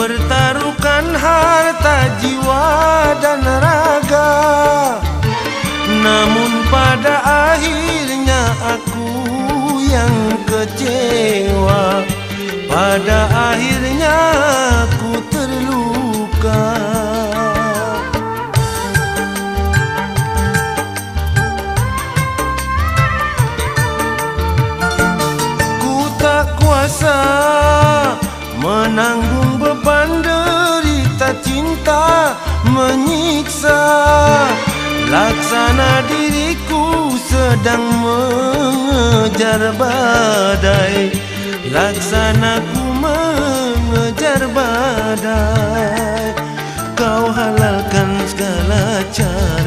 bertaruhkan harta jiwa dan raga. Namun pada akhirnya aku yang kecewa. Pada akhirnya aku terluka. Ku tak kuasa menang menyiksa. Laksana diriku sedang mengejar badai. Laksana ku mengejar badai. Kau halalkan segala cara